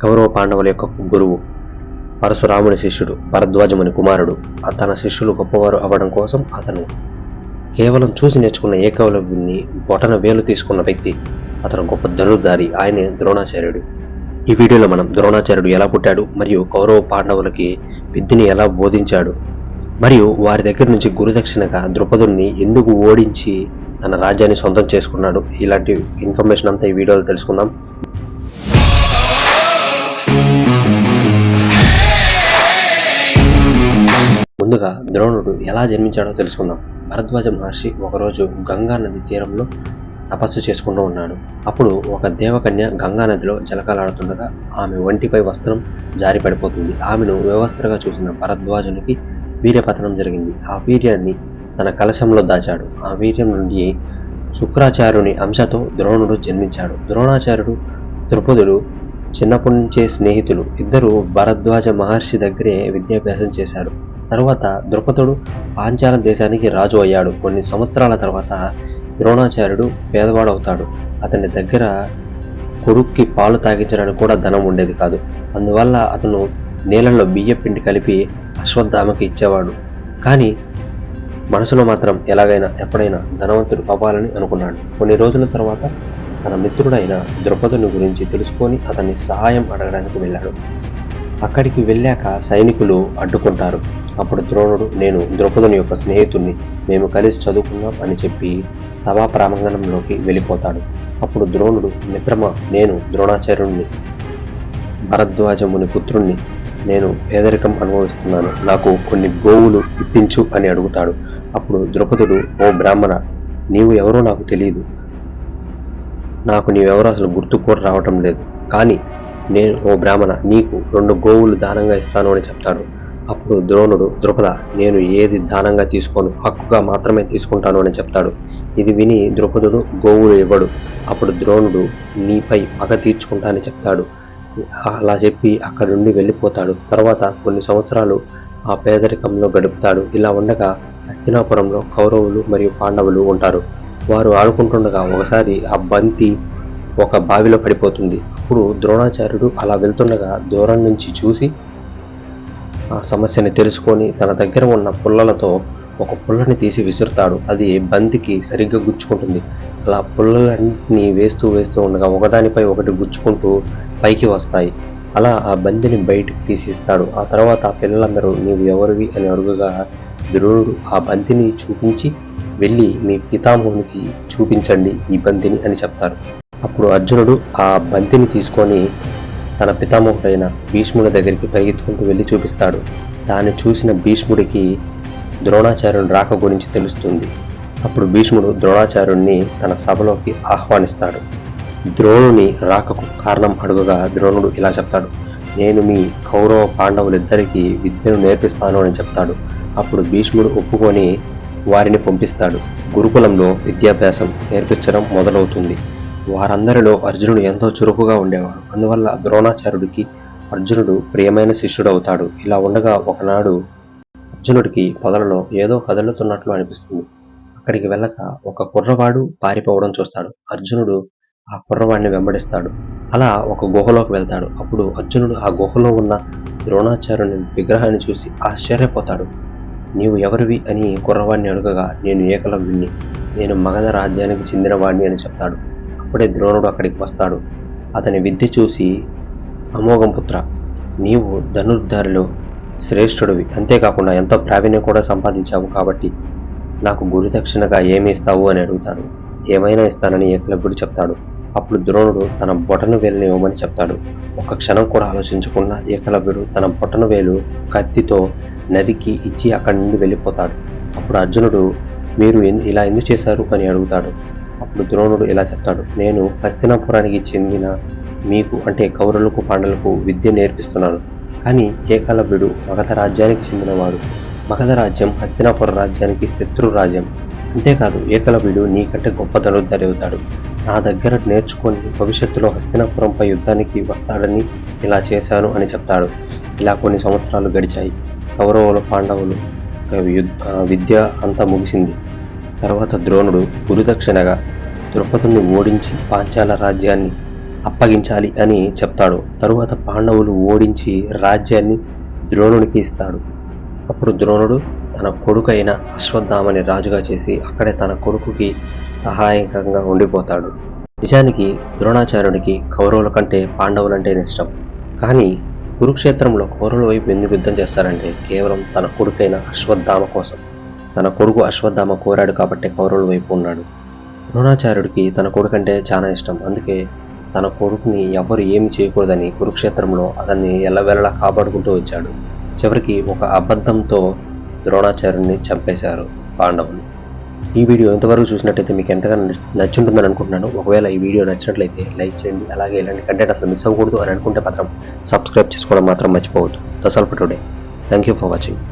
కౌరవ పాండవుల యొక్క గురువు పరశురాముని శిష్యుడు భరద్వాజముని కుమారుడు ఆ తన శిష్యులు గొప్పవారు అవ్వడం కోసం అతను కేవలం చూసి నేర్చుకున్న ఏకలవ్యుని బొటన వేలు తీసుకున్న వ్యక్తి. అతను గొప్ప ధనుర్ధారి ఆయనే ద్రోణాచార్యుడు. ఈ వీడియోలో మనం ద్రోణాచార్యుడు ఎలా పుట్టాడు మరియు కౌరవ పాండవులకి విద్యని ఎలా బోధించాడు మరియు వారి దగ్గర నుంచి గురుదక్షిణగా ద్రుపదుని ఎందుకు ఓడించి తన రాజ్యాన్ని సొంతం చేసుకున్నాడు. ఇలాంటి ఇన్ఫర్మేషన్ అంతా ఈ వీడియోలో తెలుసుకుందాం. ముందుగా ద్రోణుడు ఎలా జన్మించాడో తెలుసుకుందాం. భరద్వాజ మహర్షి ఒకరోజు గంగా నది తీరంలో తపస్సు చేసుకుంటూ ఉన్నాడు. అప్పుడు ఒక దేవకన్య గంగా నదిలో జలకాలాడుతుండగా ఆమె ఒంటిపై వస్త్రం జారి పడిపోతుంది. ఆమెను వ్యవస్థగా చూసిన భరద్వాజునికి వీర్యపతనం జరిగింది. ఆ వీర్యాన్ని తన కలశంలో దాచాడు. ఆ వీర్యం నుండి శుక్రాచార్యుని అంశతో ద్రోణుడు జన్మించాడు. ద్రోణాచార్యుడు ద్రుపదుడు చిన్నప్పటి నుంచే స్నేహితులు. ఇద్దరు భరద్వాజ మహర్షి దగ్గరే విద్యాభ్యాసం చేశారు. తరువాత ద్రుపదుడు పాంచాల దేశానికి రాజు అయ్యాడు. కొన్ని సంవత్సరాల తర్వాత ద్రోణాచార్యుడు పేదవాడవుతాడు. అతని దగ్గర కొడుక్కి పాలు తాగించడానికి కూడా ధనం ఉండేది కాదు. అందువల్ల అతను నీళ్ళల్లో బియ్యపిండి కలిపి అశ్వత్థామకి ఇచ్చేవాడు. కానీ మనసులో మాత్రం ఎలాగైనా ఎప్పుడైనా ధనవంతుడు అవ్వాలని అనుకున్నాడు. కొన్ని రోజుల తర్వాత తన మిత్రుడైన ద్రుపదుని గురించి తెలుసుకొని అతన్ని సహాయం అడగడానికి వెళ్ళాడు. అక్కడికి వెళ్ళాక సైనికులు అడ్డుకుంటారు. అప్పుడు ద్రోణుడు నేను ద్రౌపదుని యొక్క స్నేహితుడిని మేము కలిసి చదువుకున్నాం అని చెప్పి సభా ప్రాంగణంలోకి వెళ్ళిపోతాడు. అప్పుడు ద్రోణుడు మిత్రమా నేను ద్రోణాచార్యుణ్ణి భరద్వాజముని పుత్రుణ్ణి నేను పేదరికం అనుభవిస్తున్నాను. నాకు కొన్ని గోవులు ఇప్పించు అని అడుగుతాడు. అప్పుడు ద్రౌపదుడు ఓ బ్రాహ్మణ నీవు ఎవరో నాకు తెలియదు. నాకు నీవెవరో అసలు గుర్తు కూడా రావటం లేదు. కానీ నేను ఓ బ్రాహ్మణ నీకు రెండు గోవులు దానంగా ఇస్తాను అని చెప్తాడు. అప్పుడు ద్రోణుడు ద్రుపద నేను ఏది దానంగా తీసుకోను హక్కుగా మాత్రమే తీసుకుంటాను అని చెప్తాడు. ఇది విని ద్రుపదుడు గోవులు ఇవ్వడు. అప్పుడు ద్రోణుడు నీపై పగ తీర్చుకుంటానని చెప్తాడు. అలా చెప్పి అక్కడి నుండి వెళ్ళిపోతాడు. తర్వాత కొన్ని సంవత్సరాలు ఆ పేదరికంలో గడుపుతాడు. ఇలా ఉండగా హస్తినాపురంలో కౌరవులు మరియు పాండవులు ఉంటారు. వారు ఆడుకుంటుండగా ఒకసారి ఆ బంతి ఒక బావిలో పడిపోతుంది. అప్పుడు ద్రోణాచార్యుడు అలా వెళ్తుండగా దూరం నుంచి చూసి ఆ సమస్యని తెలుసుకొని తన దగ్గర ఉన్న పుల్లలతో ఒక పుల్లని తీసి విసురుతాడు. అది బంతికి సరిగ్గా గుచ్చుకుంటుంది. అలా పుల్లలన్నీ వేస్తూ వేస్తూ ఉండగా ఒకదానిపై ఒకటి గుచ్చుకుంటూ పైకి వస్తాయి. అలా ఆ బంతిని బయటికి తీసిస్తాడు. ఆ తర్వాత ఆ పిల్లలందరూ నీవు ఎవరివి? అని అడుగుగా ద్రోణుడు ఆ బంతిని చూపించి వెళ్ళి మీ పితామహునికి చూపించండి ఈ బంతిని అని చెప్తారు. అప్పుడు అర్జునుడు ఆ బంతిని తీసుకొని తన పితామహుడైన భీష్ముడి దగ్గరికి పరిగెత్తుకుంటూ వెళ్ళి చూపిస్తాడు. దాన్ని చూసిన భీష్ముడికి ద్రోణాచార్యుని రాక గురించి తెలుస్తుంది. అప్పుడు భీష్ముడు ద్రోణాచార్యుణ్ణి తన సభలోకి ఆహ్వానిస్తాడు. ద్రోణుని రాకకు కారణం అడుగుగా ద్రోణుడు ఇలా చెప్తాడు. నేను మీ కౌరవ పాండవులిద్దరికీ విద్యను నేర్పిస్తాను అని చెప్తాడు. అప్పుడు భీష్ముడు ఒప్పుకొని వారిని పంపిస్తాడు. గురుకులంలో విద్యాభ్యాసం నేర్పించడం మొదలవుతుంది. వారందరిలో అర్జునుడు ఎంతో చురుకుగా ఉండేవాడు. అందువల్ల ద్రోణాచార్యుడికి అర్జునుడు ప్రియమైన శిష్యుడు అవుతాడు. ఇలా ఉండగా ఒకనాడు అర్జునుడికి పొదలలో ఏదో కదులుతున్నట్లు అనిపిస్తుంది. అక్కడికి వెళ్ళక ఒక కుర్రవాడు పారిపోవడం చూస్తాడు. అర్జునుడు ఆ కుర్రవాడిని వెంబడిస్తాడు. అలా ఒక గుహలోకి వెళ్తాడు. అప్పుడు అర్జునుడు ఆ గుహలో ఉన్న ద్రోణాచార్యుని విగ్రహాన్ని చూసి ఆశ్చర్యపోతాడు. నీవు ఎవరివి? అని కుర్రవాడిని అడగగా నేను ఏకలవ్యుణ్ణి. నేను మగధ రాజ్యానికి చెందినవాడిని అని చెప్తాడు. అప్పుడే ద్రోణుడు అక్కడికి వస్తాడు. అతని విద్య చూసి అమోఘం పుత్ర నీవు ధనుర్ధారిలో శ్రేష్ఠుడివి. అంతేకాకుండా ఎంతో ప్రావీణ్యం కూడా సంపాదించావు కాబట్టి నాకు గురుదక్షిణగా ఏమి ఇస్తావు? అని అడుగుతాడు. ఏమైనా ఇస్తానని ఏకలవ్యుడు చెప్తాడు. అప్పుడు ద్రోణుడు తన బొటను వేలుని ఇవ్వమని చెప్తాడు. ఒక క్షణం కూడా ఆలోచించకుండా ఏకలవ్యుడు తన బొటను వేలు కత్తితో నరికి ఇచ్చి అక్కడి నుండి వెళ్ళిపోతాడు. అప్పుడు అర్జునుడు మీరు ఇలా ఎందుకు చేశారు? అని అడుగుతాడు. అప్పుడు ద్రోణుడు ఇలా చెప్తాడు నేను హస్తినాపురానికి చెందిన మీకు అంటే కౌరవులకు పాండవులకు విద్య నేర్పిస్తున్నాను. కానీ ఏకలవ్యుడు మగధ రాజ్యానికి చెందినవాడు. మగధ రాజ్యం హస్తినాపుర రాజ్యానికి శత్రు రాజ్యం. అంతేకాదు ఏకలభ్యుడు నీకంటే గొప్ప ధనుర్ధరవుతాడు నా దగ్గర నేర్చుకొని భవిష్యత్తులో హస్తినాపురంపై యుద్ధానికి వస్తాడని ఇలా చేశాను అని చెప్తాడు. ఇలా కొన్ని సంవత్సరాలు గడిచాయి. కౌరవులు పాండవులు యుద్ధ విద్య అంతా ముగిసింది. తర్వాత ద్రోణుడు గురుదక్షిణగా ద్రుపదుని ఓడించి పాంచాల రాజ్యాన్ని అప్పగించాలి అని చెప్తాడు. తరువాత పాండవులు ఓడించి రాజ్యాన్ని ద్రోణునికి ఇస్తాడు. అప్పుడు ద్రోణుడు తన కొడుకైన అశ్వత్థామని రాజుగా చేసి అక్కడే తన కొడుకుకి సహాయకంగా ఉండిపోతాడు. నిజానికి ద్రోణాచార్యుడికి కౌరవుల కంటే పాండవులంటేనే ఇష్టం. కానీ కురుక్షేత్రంలో కౌరవుల వైపు ఎందుకు యుద్ధం చేస్తారంటే కేవలం తన కొడుకైన అశ్వత్థామ కోసం. తన కొడుకు అశ్వత్థామ కోరాడు కాబట్టి కౌరవుల వైపు ఉన్నాడు. ద్రోణాచార్యుడికి తన కొడుకంటే చాలా ఇష్టం. అందుకే తన కొడుకుని ఎవరు ఏమి చేయకూడదని కురుక్షేత్రంలో అతన్ని ఎల్లవెల్లలా కాపాడుకుంటూ వచ్చాడు. చివరికి ఒక అబద్ధంతో ద్రోణాచార్యుడిని చంపేశారు పాండవులు. ఈ వీడియో ఇంతవరకు చూసినట్టయితే మీకు ఎంతగా నచ్చుంటుందని అనుకుంటున్నాను. ఒకవేళ ఈ వీడియో నచ్చినట్లయితే లైక్ చేయండి. అలాగే ఇలాంటి కంటెంట్ అసలు మిస్ అవ్వకూడదు అని అనుకుంటే మాత్రం సబ్స్క్రైబ్ చేసుకోవడం మాత్రం మర్చిపోవద్దు. That's all for today thank you for watching